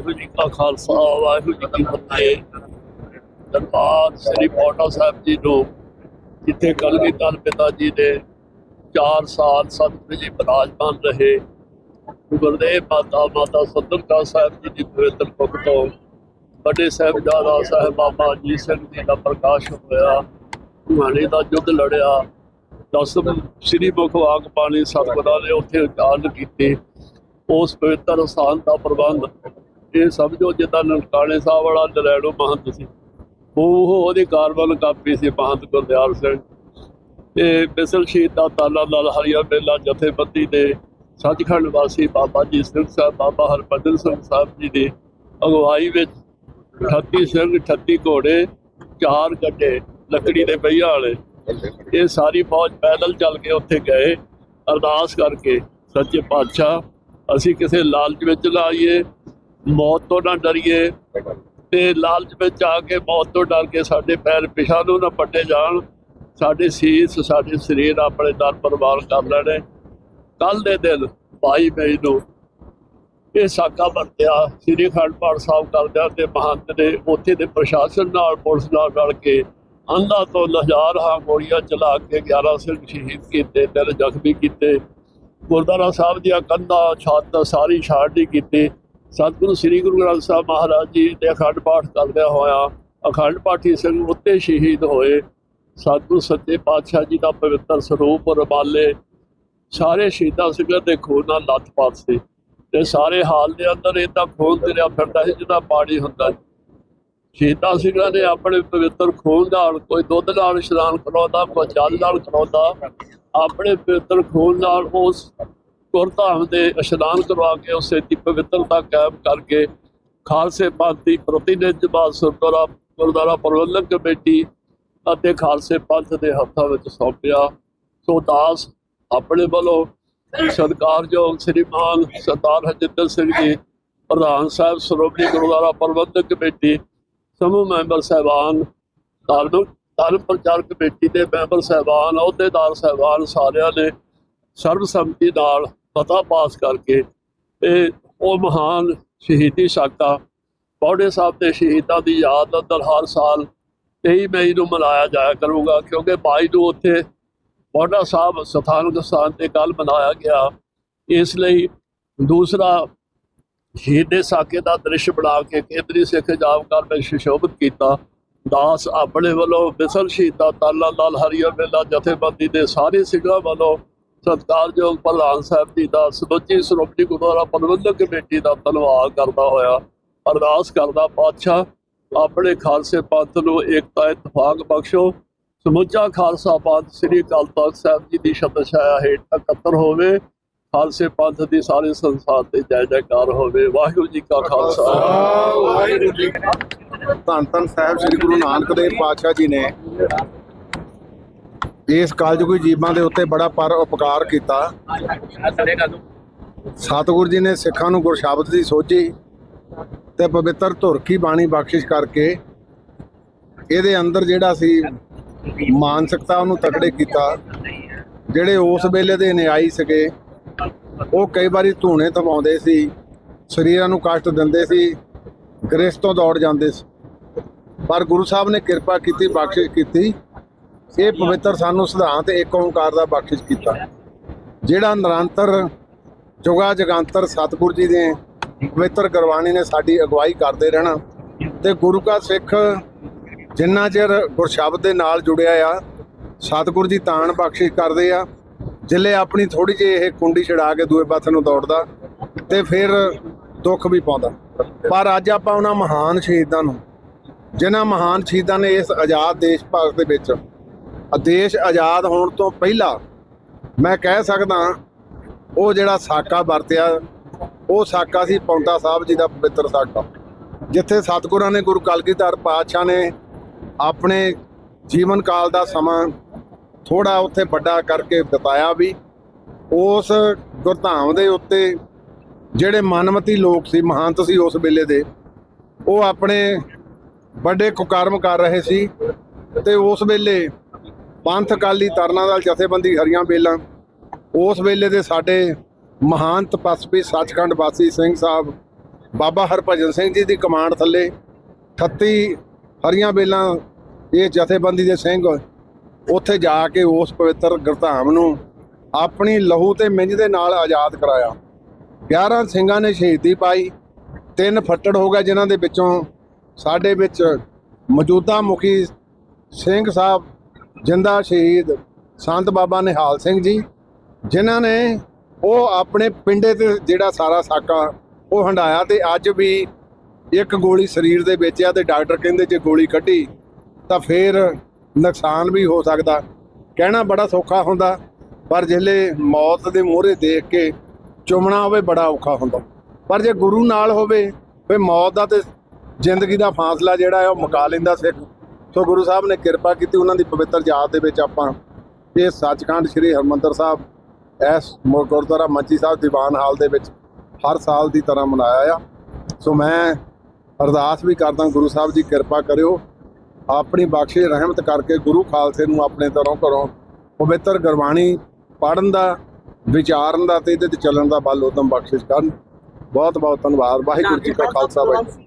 ਵਾਹਿਗੁਰੂ ਜੀ ਕਾ ਖਾਲਸਾ, ਵਾਹਿਗੁਰੂ ਜੀ ਕੀ ਫਤਿਹ। ਦਰਬਾਰ ਸ੍ਰੀ ਪੌਂਟਾ ਸਾਹਿਬ ਜੀ ਨੂੰ, ਜਿੱਥੇ ਕਲਗੀਧਰ ਪਿਤਾ ਜੀ ਨੇ 4 ਸਾਲ ਸਤਿਗੁਰੂ ਜੀ ਬਰਾਜਮਾਨ ਰਹੇ। ਗੁਰਦੇਵ ਮਾਤਾ ਮਾਤਾ ਸਤਿਗੁਰਾਂ ਸਾਹਿਬ ਜੀ ਦੀ ਪਵਿੱਤਰ ਕੁੱਖ ਤੋਂ ਵੱਡੇ ਸਾਹਿਬਜ਼ਾਦਾ ਸਾਹਿਬ ਬਾਬਾ ਜੀ ਸਿੰਘ ਜੀ ਦਾ ਪ੍ਰਕਾਸ਼ ਹੋਇਆ। ਮਾਣੇ ਦਾ ਯੁੱਧ ਲੜਿਆ। ਦਸਮ ਸ੍ਰੀ ਮੁਖਵਾਕ ਪਾਣੀ ਸਤਿਗੁਰਾਂ ਨੇ ਉੱਥੇ ਉਚਾਰਨ ਕੀਤੇ। ਉਸ ਪਵਿੱਤਰ ਸਥਾਨ ਦਾ ਪ੍ਰਬੰਧ ਇਹ ਸਮਝੋ ਜਿੱਦਾਂ ਨਨਕਾਣੇ ਸਾਹਿਬ ਵਾਲਾ ਨਰੈਣੋ ਮਹੰਤ ਸੀ ਉਹ ਉਹਦੀ ਕਾਰਬਨ ਕਾਪੀ ਸੀ ਮਹੰਤ ਗੁਰਦਿਆਲ ਸਿੰਘ। ਤੇ ਬਿਸਲ ਸ਼ਹੀਦ ਦਾ ਤਾਲਾ ਲਾਲ ਹਰੀਆ ਬੇਲਾ ਜਥੇਬੰਦੀ ਦੇ ਸੱਚਖੰਡ ਵਾਸੀ ਬਾਬਾ ਜੀ ਸਿੰਘ ਸਾਹਿਬ, ਬਾਬਾ ਹਰਭਜਨ ਸਿੰਘ ਸਾਹਿਬ ਜੀ ਦੀ ਅਗਵਾਈ ਵਿੱਚ 38 ਸਿੰਘ 38 ਘੋੜੇ, ਚਾਰ ਗੱਡੇ, ਲੱਕੜੀ ਦੇ ਪਹੀਆਂ ਵਾਲੇ। ਇਹ ਸਾਰੀ ਫੌਜ ਪੈਦਲ ਚੱਲ ਕੇ ਉੱਥੇ ਗਏ, ਅਰਦਾਸ ਕਰਕੇ, ਸੱਚੇ ਪਾਤਸ਼ਾਹ, ਅਸੀਂ ਕਿਸੇ ਲਾਲਚ ਵਿੱਚ ਨਾ ਆਈਏ। ਮੌਤ ਤੋਂ ਨਾ ਡਰੀਏ। ਤੇ ਲਾਲਚ ਵਿੱਚ ਆ ਕੇ ਮੌਤ ਤੋਂ ਡਰ ਕੇ ਸਾਡੇ ਪੈਰ ਪਿਛਾ ਨੂੰ ਨਾ ਪੱਟੇ ਜਾਣ। ਸਾਡੇ ਸੀਸ, ਸਾਡੇ ਸਰੀਰ ਆਪਣੇ ਦਰ ਪਰਵਾਰ ਕਰ ਲੈਣੇ। ਕੱਲ ਦੇ ਦਿਨ 22 ਮਈ ਨੂੰ ਇਹ ਸਾਕਾ ਵਰਤਿਆ ਸ੍ਰੀ ਅਖੰਡ ਪਾਠ ਸਾਹਿਬ ਕਰਦਿਆਂ ਤੇ ਮਹੰਤ ਨੇ ਉੱਥੇ ਦੇ ਪ੍ਰਸ਼ਾਸਨ ਨਾਲ, ਪੁਲਿਸ ਨਾਲ ਰਲ ਕੇ ਅੰਧਾ ਤੋਂ ਹਜ਼ਾਰ ਹਾਂ ਗੋਲੀਆਂ ਚਲਾ ਕੇ 11 ਸਿੰਘ ਸ਼ਹੀਦ ਕੀਤੇ, ਤਿੰਨ ਜ਼ਖਮੀ ਕੀਤੇ। ਗੁਰਦੁਆਰਾ ਸਾਹਿਬ ਦੀਆਂ ਕੰਧਾਂ, ਛੱਤ ਸਾਰੀ ਛਾੜੀ ਕੀਤੀ। ਸਤਿਗੁਰੂ ਸ੍ਰੀ ਗੁਰੂ ਗ੍ਰੰਥ ਸਾਹਿਬ ਮਹਾਰਾਜ ਜੀ ਦੇ ਅਖੰਡ ਪਾਠ ਕਰਦਿਆਂ ਹੋਇਆ ਅਖੰਡ ਪਾਠੀ ਸਿੰਘ ਉੱਤੇ ਸ਼ਹੀਦ ਹੋਏ। ਸਤਿਗੁਰੂ ਸੱਚੇ ਪਾਤਸ਼ਾਹ ਜੀ ਦਾ ਪਵਿੱਤਰ ਸਰੂਪ ਰਬਾਲੇ ਸਾਰੇ ਸ਼ਹੀਦਾਂ ਸਿੰਘਾਂ ਦੇ ਖੂਨ ਨਾਲ ਲੱਥਪਾਤ ਸੀ ਤੇ ਸਾਰੇ ਹਾਲ ਦੇ ਅੰਦਰ ਇਹ ਤਾਂ ਖੂਨ ਤੇਰਿਆ ਫਿਰਦਾ ਸੀ ਜਿਹਦਾ ਪਾਣੀ ਹੁੰਦਾ ਸ਼ਹੀਦਾਂ ਸਿੰਘਾਂ ਨੇ ਆਪਣੇ ਪਵਿੱਤਰ ਖੂਨ ਨਾਲ ਕੋਈ ਦੁੱਧ ਨਾਲ ਇਸ਼ਨਾਨ ਕਰਾਉਂਦਾ ਕੋਈ ਜਲ ਨਾਲ ਕਰਾਉਂਦਾ ਆਪਣੇ ਪਵਿੱਤਰ ਖੂਨ ਨਾਲ ਉਸ ਗੁਰਧਾਮ ਦੇ ਇਸ਼ਨਾਨ ਕਰਵਾ ਕੇ ਉਸੇ ਦੀ ਪਵਿੱਤਰਤਾ ਕਾਇਮ ਕਰਕੇ ਖਾਲਸੇ ਪੰਥ ਦੀ ਪ੍ਰਤੀਨਿਧ ਬਾਦ ਸਰਦਾਰਾ ਗੁਰਦੁਆਰਾ ਪ੍ਰਬੰਧਕ ਕਮੇਟੀ ਅਤੇ ਖਾਲਸੇ ਪੰਥ ਦੇ ਹੱਥਾਂ ਵਿੱਚ ਸੌਂਪਿਆ। ਸੋ ਦਾਸ ਆਪਣੇ ਵੱਲੋਂ ਸਤਿਕਾਰਯੋਗ ਸ੍ਰੀਮਾਨ ਸਰਦਾਰ ਹਰਜਿੰਦਰ ਸਿੰਘ ਜੀ, ਪ੍ਰਧਾਨ ਸਾਹਿਬ, ਸ਼੍ਰੋਮਣੀ ਗੁਰਦੁਆਰਾ ਪ੍ਰਬੰਧਕ ਕਮੇਟੀ, ਸਮੂਹ ਮੈਂਬਰ ਸਹਿਬਾਨ ਧਾਰਮਿਕ ਧਰਮ ਪ੍ਰਚਾਰ ਕਮੇਟੀ ਦੇ ਮੈਂਬਰ ਸਹਿਬਾਨ, ਅਹੁਦੇਦਾਰ ਸਹਿਬਾਨ ਸਾਰਿਆਂ ਨੇ ਸਰਬਸੰਮਤੀ ਨਾਲ ਪਤਾ ਪਾਸ ਕਰਕੇ ਇਹ ਉਹ ਮਹਾਨ ਸ਼ਹੀਦੀ ਸਾਕਾ ਪੌੜੇ ਸਾਹਿਬ ਦੇ ਸ਼ਹੀਦਾਂ ਦੀ ਯਾਦ ਅੰਦਰ ਹਰ ਸਾਲ 23 ਮਈ ਨੂੰ ਮਨਾਇਆ ਜਾਇਆ ਕਰੂਗਾ, ਕਿਉਂਕਿ 22 ਨੂੰ ਉੱਥੇ ਪੌੜਾ ਸਾਹਿਬ ਸਥਾਨਕ ਸਥਾਨ ਤੇ ਕੱਲ ਮਨਾਇਆ ਗਿਆ। ਇਸ ਲਈ ਦੂਸਰਾ ਸ਼ਹੀਦੇ ਸਾਕੇ ਦਾ ਦ੍ਰਿਸ਼ ਬਣਾ ਕੇ ਕੇਂਦਰੀ ਸਿੱਖ ਜਾਬਕਾਰ ਵਿੱਚ ਸੁਸ਼ੋਭਿਤ ਕੀਤਾ। ਦਾਸ ਆਪਣੇ ਵੱਲੋਂ ਬਿਸਲ ਸ਼ਹੀਦਾਂ ਤਾਲਾ ਲਾਲ ਹਰੀਆ ਮੇਲਾ ਜਥੇਬੰਦੀ ਦੇ ਸਾਰੇ ਸਿੰਘਾਂ ਵੱਲੋਂ ਸਤਿਕਾਰਯੋਗ ਪ੍ਰਧਾਨ ਸਾਹਿਬ ਜੀ ਦਾ ਸਮੁੱਚੀ ਸ਼੍ਰੋਮਣੀ ਗੁਰਦੁਆਰਾ ਪ੍ਰਬੰਧਕ ਕਮੇਟੀ ਦਾ ਧੰਨਵਾਦ ਕਰਦਾ ਹੋਇਆ, ਅਰਦਾਸ ਕਰਦਾ ਪਾਤਸ਼ਾਹ, ਆਪਣੇ ਖਾਲਸੇ ਪੰਥ ਨੂੰ ਏਕਤਾ, ਇਤਫਾਕ ਬਖਸ਼ੋ। ਸਮੁੱਚਾ ਖਾਲਸਾ ਪੰਥ ਸ੍ਰੀ ਅਕਾਲ ਤਖਤ ਸਾਹਿਬ ਜੀ ਦੀ ਸ਼ਬਦ ਛਾਇਆ ਹੇਠ ਇਕੱਤਰ ਹੋਵੇ। ਖਾਲਸੇ ਪੰਥ ਦੀ ਸਾਰੇ ਸੰਸਾਰ ਤੇ ਜੈ ਜੈਕਾਰ ਹੋਵੇ। ਵਾਹਿਗੁਰੂ ਜੀ ਕਾ ਖਾਲਸਾ। ਵਾਹਿਗੁਰੂ ਜੀ ਧੰਨ ਧੰਨ ਸਾਹਿਬ, ਸ੍ਰੀ ਗੁਰੂ ਨਾਨਕ ਦੇਵ ਪਾਤਸ਼ਾਹ ਜੀ ਨੇ ਇਸ ਕਲਯੁਗੀ ਜੀਵਾਂ ਦੇ ਉੱਤੇ ਬੜਾ ਪਰ ਉਪਕਾਰ ਕੀਤਾ। ਸਤਿਗੁਰੂ ਜੀ ਨੇ ਸਿੱਖਾਂ ਨੂੰ ਗੁਰਸ਼ਬਦ ਦੀ ਸੋਝੀ ਤੇ ਪਵਿੱਤਰ ਧੁਰ ਕੀ ਬਾਣੀ ਬਖਸ਼ਿਸ਼ ਕਰਕੇ ਇਹਦੇ ਅੰਦਰ ਜਿਹੜਾ ਸੀ ਮਾਨਸਿਕਤਾ ਉਹਨੂੰ ਤਕੜੇ ਕੀਤਾ। ਜਿਹੜੇ ਉਸ ਵੇਲੇ ਦੇ ਨਿਆਈ ਸਕੇ ਉਹ ਕਈ ਵਾਰੀ ਧੂਣੇ ਤਵਾਉਂਦੇ ਸੀ, ਸਰੀਰਾਂ ਨੂੰ ਕਸ਼ਟ ਦਿੰਦੇ ਸੀ, ਗ੍ਰਸਤ ਤੋਂ ਦੌੜ ਜਾਂਦੇ ਸੀ। ਪਰ ਗੁਰੂ ਸਾਹਿਬ ਨੇ ਕਿਰਪਾ ਕੀਤੀ, ਬਖਸ਼ਿਸ਼ ਕੀਤੀ। ਇਹ ਪਵਿੱਤਰ ਸਾਨੂੰ ਸਿਧਾਂਤ ਏਕ ਓੰਕਾਰ ਦਾ ਬਖਸ਼ਿਸ਼ ਕੀਤਾ। ਜਿਹੜਾ ਨਿਰੰਤਰ ਜੁਗਾ ਜਗਾਂਤਰ ਸਤਿਗੁਰੂ ਜੀ ਦੇ ਪਵਿੱਤਰ ਗੁਰਬਾਣੀ ਨੇ ਸਾਡੀ ਅਗਵਾਈ ਕਰਦੇ ਰਹਿਣਾ ਤੇ ਗੁਰੂ ਕਾ ਸਿੱਖ ਜਿੰਨਾ ਚਿਰ ਗੁਰਸ਼ਬਦ ਦੇ ਨਾਲ ਜੁੜਿਆ ਆ, ਸਤਿਗੁਰ ਜੀ ਤਾਣ ਬਖਸ਼ਿਸ਼ ਕਰਦੇ ਆ, ਜਿੱਲੇ ਆਪਣੀ ਥੋੜੀ ਜਿਹੀ ਇਹ ਕੁੰਡੀ ਛਡਾ ਕੇ ਦੂਏ ਪਾਸੇ ਨੂੰ ਦੌੜਦਾ ਤੇ ਫਿਰ ਦੁੱਖ ਵੀ ਪਾਉਂਦਾ। ਪਰ ਅੱਜ ਆਪਾਂ ਉਹਨਾਂ ਮਹਾਨ ਸ਼ਹੀਦਾਂ ਨੂੰ, ਜਿਨ੍ਹਾਂ ਮਹਾਨ ਸ਼ਹੀਦਾਂ ਨੇ ਇਸ ਆਜ਼ਾਦ ਦੇਸ਼ ਭਾਰਤ ਦੇ ਵਿੱਚ ਆਦੇਸ਼ ਆਜ਼ਾਦ ਹੋਣ ਤੋਂ ਪਹਿਲਾਂ ਮੈਂ ਕਹਿ ਸਕਦਾ ਉਹ ਜਿਹੜਾ ਸਾਕਾ ਵਰਤਿਆ, ਉਹ ਸਾਕਾ ਸੀ ਪੌਂਟਾ ਸਾਹਿਬ ਜੀ ਦਾ ਪਵਿੱਤਰ ਸਾਕਾ, ਜਿੱਥੇ ਸਤਿਗੁਰਾਂ ਨੇ ਗੁਰੂ ਕਲਗੀਧਰ ਪਾਤਸ਼ਾਹ ਨੇ ਆਪਣੇ ਜੀਵਨ ਕਾਲ ਦਾ ਸਮਾਂ ਥੋੜਾ ਉੱਥੇ ਵੱਡਾ ਕਰਕੇ ਬਿਤਾਇਆ ਵੀ, ਉਸ ਗੁਰਧਾਮ ਦੇ ਉੱਤੇ ਜਿਹੜੇ ਮਨਮਤੀ ਲੋਕ ਸੀ, ਮਹੰਤ ਸੀ ਉਸ ਵੇਲੇ ਦੇ, ਉਹ ਆਪਣੇ ਵੱਡੇ ਕੁਕਰਮ ਕਰ ਰਹੇ ਸੀ ਤੇ ਉਸ ਵੇਲੇ ਪੰਥ ਅਕਾਲੀ ਤਰਨਾ ਦਲ ਜਥੇਬੰਦੀ ਹਰੀਆਂ ਬੇਲਾਂ। ਉਸ ਵੇਲੇ ਦੇ ਸਾਡੇ ਮਹਾਨ ਤਪਸਵੀ ਸੱਚਖੰਡ ਵਾਸੀ ਸਿੰਘ ਸਾਹਿਬ, ਬਾਬਾ ਹਰਭਜਨ ਸਿੰਘ ਜੀ ਦੀ ਕਮਾਂਡ ਥੱਲੇ 38 ਹਰੀਆਂ ਬੇਲਾਂ ਇਹ ਜਥੇਬੰਦੀ ਦੇ ਸਿੰਘ ਉੱਥੇ ਜਾ ਕੇ ਉਸ ਪਵਿੱਤਰ ਗੁਰਧਾਮ ਨੂੰ ਆਪਣੀ ਲਹੂ ਤੇ ਮਿੰਝ ਦੇ ਨਾਲ ਆਜ਼ਾਦ ਕਰਾਇਆ। 11 ਸਿੰਘਾਂ ਨੇ ਸ਼ਹੀਦੀ ਪਾਈ, ਤਿੰਨ ਫੱਟੜ ਹੋ ਗਏ ਜਿਨ੍ਹਾਂ ਦੇ ਵਿੱਚੋਂ ਸਾਡੇ ਵਿੱਚ ਮੌਜੂਦਾ ਮੁਖੀ ਸਿੰਘ ਸਾਹਿਬ ਜਿੰਦਾ ਸ਼ਹੀਦ ਸੰਤ ਬਾਬਾ ਨਿਹਾਲ ਸਿੰਘ ਜੀ, ਜਿਨ੍ਹਾਂ ਨੇ ਉਹ ਆਪਣੇ ਪਿੰਡੇ ਤੇ ਜਿਹੜਾ ਸਾਰਾ ਸਾਕਾ ਉਹ ਹੰਡਾਇਆ ਤੇ ਅੱਜ ਵੀ ਇੱਕ ਗੋਲੀ ਸਰੀਰ ਦੇ ਵਿੱਚ ਆ ਤੇ ਡਾਕਟਰ ਕਹਿੰਦੇ ਜੇ ਗੋਲੀ ਕੱਢੀ ਤਾਂ ਫੇਰ ਨੁਕਸਾਨ ਵੀ ਹੋ ਸਕਦਾ। ਕਹਿਣਾ ਬੜਾ ਸੌਖਾ ਹੁੰਦਾ, ਪਰ ਜਿਹੜੇ ਮੌਤ ਦੇ ਮੂਹਰੇ ਦੇਖ ਕੇ ਚੁੰਮਣਾ ਹੋਵੇ ਬੜਾ ਔਖਾ ਹੁੰਦਾ। ਪਰ ਜੇ ਗੁਰੂ ਨਾਲ ਹੋਵੇ ਫੇ ਮੌਤ ਦਾ ਤੇ ਜ਼ਿੰਦਗੀ ਦਾ ਫਾਸਲਾ ਜਿਹੜਾ ਹੈ ਉਹ ਮੁਕਾ ਲੈਂਦਾ ਸਿੱਖ। ਸੋ ਗੁਰੂ ਸਾਹਿਬ ਨੇ ਕਿਰਪਾ ਕੀਤੀ ਉਹਨਾਂ ਦੀ ਪਵਿੱਤਰ ਯਾਦ ਦੇ ਵਿੱਚ ਆਪਾਂ ਇਹ ਸੱਚਖੰਡ ਸ੍ਰੀ ਹਰਮੰਦਰ ਸਾਹਿਬ, ਇਸ ਗੁਰਦੁਆਰਾ ਮੰਚੀ ਸਾਹਿਬ ਦੀਵਾਨ ਹਾਲ ਦੇ ਵਿੱਚ ਹਰ ਸਾਲ ਦੀ ਤਰ੍ਹਾਂ ਮਨਾਇਆ ਆ। ਸੋ ਮੈਂ ਅਰਦਾਸ ਵੀ ਕਰਦਾ ਗੁਰੂ ਸਾਹਿਬ ਜੀ ਕਿਰਪਾ ਕਰਿਓ, ਆਪਣੀ ਬਖਸ਼ਿਸ਼, ਰਹਿਮਤ ਕਰਕੇ ਗੁਰੂ ਖਾਲਸੇ ਨੂੰ ਆਪਣੇ ਤਰੋਂ ਘਰੋਂ ਪਵਿੱਤਰ ਗੁਰਬਾਣੀ ਪੜਨ ਦਾ, ਵਿਚਾਰਨ ਦਾ ਤੇ ਇਹਦੇ ਤੇ ਚੱਲਣ ਦਾ ਬਲ ਉਦਮ ਬਖਸ਼ਿਸ਼ ਕਰਨ। ਬਹੁਤ ਬਹੁਤ ਧੰਨਵਾਦ। ਵਾਹਿਗੁਰੂ ਜੀ ਕਾ ਖਾਲਸਾ, ਵਾਹਿਗੁਰੂ